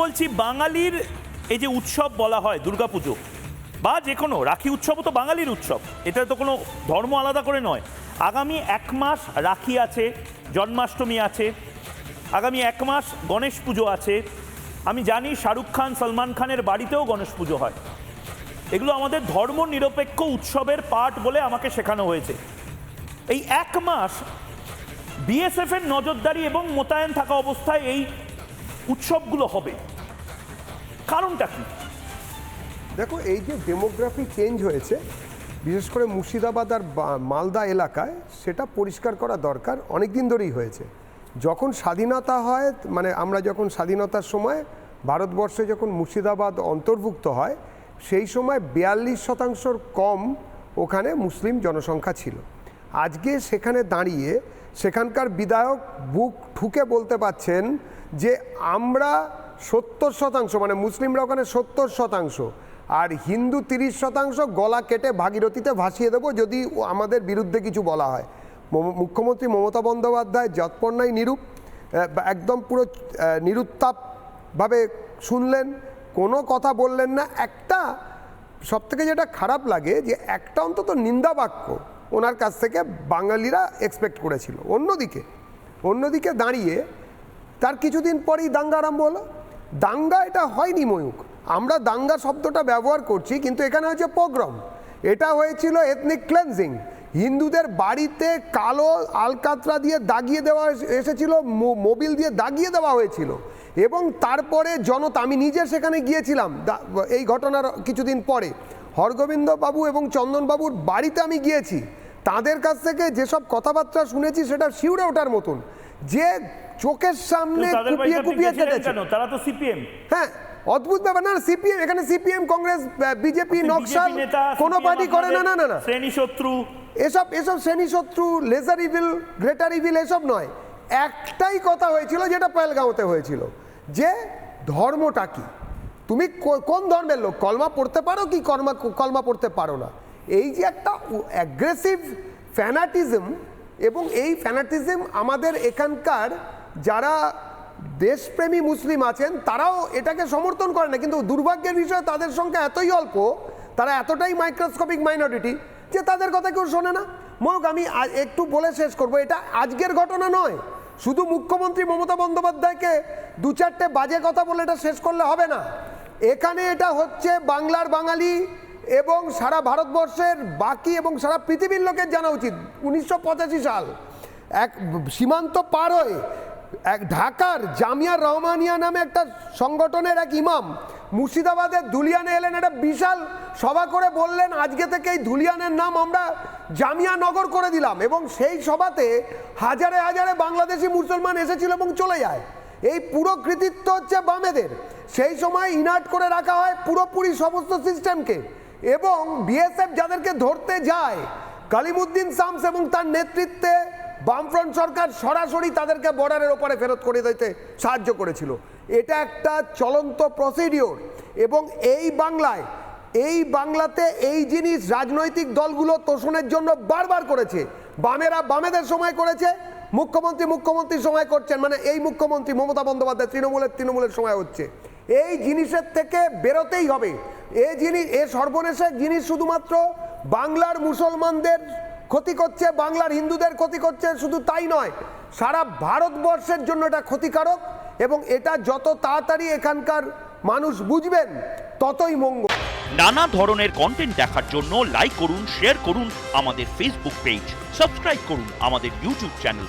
বলছি বাঙালির এই যে উৎসব বলা হয়, দুর্গাপুজো বা যে কোনো রাখি উৎসবও তো বাঙালির উৎসব, এটা তো কোনো ধর্ম আলাদা করে নয়। আগামী এক মাস রাখি আছে, জন্মাষ্টমী আছে, আগামী এক মাস গণেশ পুজো আছে। আমি জানি শাহরুখ খান, সলমান খানের বাড়িতেও গণেশ পুজো হয়। এগুলো আমাদের ধর্ম নিরপেক্ষ উৎসবের পার্ট বলে আমাকে শেখানো হয়েছে। এই এক মাস বিএসএফের নজরদারি এবং মোতায়েন থাকা অবস্থায় এই উৎসবগুলো হবে। কারণটা কি? দেখো, এই যে ডেমোগ্রাফি চেঞ্জ হয়েছে, বিশেষ করে মুর্শিদাবাদ আর মালদা এলাকায়, সেটা পরিষ্কার করা দরকার। অনেক দিন ধরেই হয়েছে। যখন স্বাধীনতা হয় মানে আমরা যখন স্বাধীনতার সময়, ভারতবর্ষে যখন মুর্শিদাবাদ অন্তর্ভুক্ত হয়, সেই সময় বিয়াল্লিশ শতাংশর কম ওখানে মুসলিম জনসংখ্যা ছিল। আজকে সেখানে দাঁড়িয়ে সেখানকার বিধায়ক বুক ঠুকে বলতে পাচ্ছেন যে আমরা সত্তর শতাংশ মানে মুসলিমরা ওখানে সত্তর শতাংশ আর হিন্দু তিরিশ শতাংশ গলা কেটে ভাগীরথীতে ভাসিয়ে দেবো যদি আমাদের বিরুদ্ধে কিছু বলা হয়। মুখ্যমন্ত্রী মমতা বন্দ্যোপাধ্যায় যৎপর্ণাই নিরূপ একদম পুরো নিরুত্তাপভাবে শুনলেন, কোনো কথা বললেন না। একটা সব থেকে যেটা খারাপ লাগে যে একটা অন্তত নিন্দা বাক্য ওনার কাছ থেকে বাঙালিরা এক্সপেক্ট করেছিল। অন্যদিকে অন্যদিকে দাঁড়িয়ে তার কিছুদিন পরেই দাঙ্গা আরম্ভ হলো। দাঙ্গা এটা হয়নি ময়ূক আমরা দাঙ্গা শব্দটা ব্যবহার করছি, কিন্তু এখানে হচ্ছে পগ্রম এটা হয়েছিল এথনিক ক্লেন্সিং হিন্দুদের বাড়িতে কালো আলকাতরা দিয়ে দাগিয়ে দেওয়া এস- এসেছিল মোবিল দিয়ে দাগিয়ে দেওয়া হয়েছিল। এবং তারপরে জনতা, আমি নিজে সেখানে গিয়েছিলাম এই ঘটনার কিছুদিন পরে। হরগোবিন্দ বাবু এবং চন্দন বাবুর বাড়িতে আমি গিয়েছি। তাদের কাছ থেকে যেসব কথাবার্তা শুনেছি সেটা শিউরে ওঠার মতন। যে চোখের সামনে কুপিয়ে কুপিয়ে কেটেছে তারা তো সিপিএম। হ্যাঁ অদ্ভুত ব্যাপার। না সিপিএম এখানে সিপিএম কংগ্রেস বিজেপি নকশাল কোনো পার্টি করে না না না না। শ্রেণি শত্রু এসব এসব শ্রেণি শত্রু লেজার ইভিল গ্রেটার ইভিল এসব নয়। একটাই কথা হয়েছিল যেটা পয়েলগাঁওতে হয়েছিল। যে ধর্মটা কি? তুমি কোন ধর্মের লোক? কলমা পড়তে পারো কি কলমা কলমা পড়তে পারো না? এই যে একটা অ্যাগ্রেসিভ ফ্যানাটিজম এবং এই ফ্যানাটিজম আমাদের এখানকার যারা দেশপ্রেমী মুসলিম আছেন, তারাও এটাকে সমর্থন করে না। কিন্তু দুর্ভাগ্যের বিষয়, তাদের সংখ্যা এতই অল্প, তারা এতটাই মাইক্রোস্কোপিক মাইনরিটি যে তাদের কথা কেউ শোনে না। মগ, আমি একটু বলে শেষ করব, এটা আজকের ঘটনা নয়। শুধু মুখ্যমন্ত্রী মমতা বন্দ্যোপাধ্যায়কে দু চারটে বাজে কথা বলে এটা শেষ করলে হবে না। এখানে এটা হচ্ছে বাংলার বাঙালি এবং সারা ভারতবর্ষের বাকি এবং সারা পৃথিবীর লোকের জানা উচিত। উনিশশো পঁচাশি সাল, এক সীমান্ত পার হয়ে এক ঢাকার জামিয়া রহমানিয়া নামে একটা সংগঠনের এক ইমাম মুর্শিদাবাদের ধুলিয়ানে এলেন। একটা বিশাল সভা করে বললেন, আজকে থেকে এই ধুলিয়ানের নাম আমরা জামিয়া নগর করে দিলাম। এবং সেই সভাতে হাজারে হাজারে বাংলাদেশি মুসলমান এসেছিল এবং চলে যায়। এই পুরো কৃতিত্ব হচ্ছে বামেদের। সেই সময় ইনার্ট করে রাখা হয় পুরোপুরি সমস্ত সিস্টেমকে এবং বিএসএফ যাদেরকে ধরতে যায়, কালিমুদ্দিন শামস এবং তার নেতৃত্বে বামফ্রন্ট সরকার সরাসরি তাদেরকে বর্ডারের ওপরে ফেরত করে দিতে সাহায্য করেছিল। এটা একটা চলন্ত প্রসিডিওর এবং এই বাংলায়, এই বাংলাতে এই জিনিস রাজনৈতিক দলগুলো তোষণের জন্য বারবার করেছে। বামেরা বামেদের সময় করেছে মুখ্যমন্ত্রী মুখ্যমন্ত্রীর সময় করছেন মানে এই মুখ্যমন্ত্রী মমতা বন্দ্যোপাধ্যায় তৃণমূলের তৃণমূলের সময় হচ্ছে। এই জিনিসের থেকে বেরোতেই হবে। এই জিনিস এ সর্বনেশে জিনিস শুধুমাত্র বাংলার মুসলমানদের ক্ষতি করছে, বাংলার হিন্দুদের ক্ষতি করছে, শুধু তাই নয়, সারা ভারতবর্ষের জন্য এটা ক্ষতিকারক এবং এটা যত তাড়াতাড়ি এখানকার মানুষ বুঝবেন, ততই মঙ্গল। নানা ধরনের কন্টেন্ট দেখার জন্য লাইক করুন শেয়ার করুন আমাদের ফেসবুক পেজ সাবস্ক্রাইব করুন আমাদের ইউটিউব চ্যানেল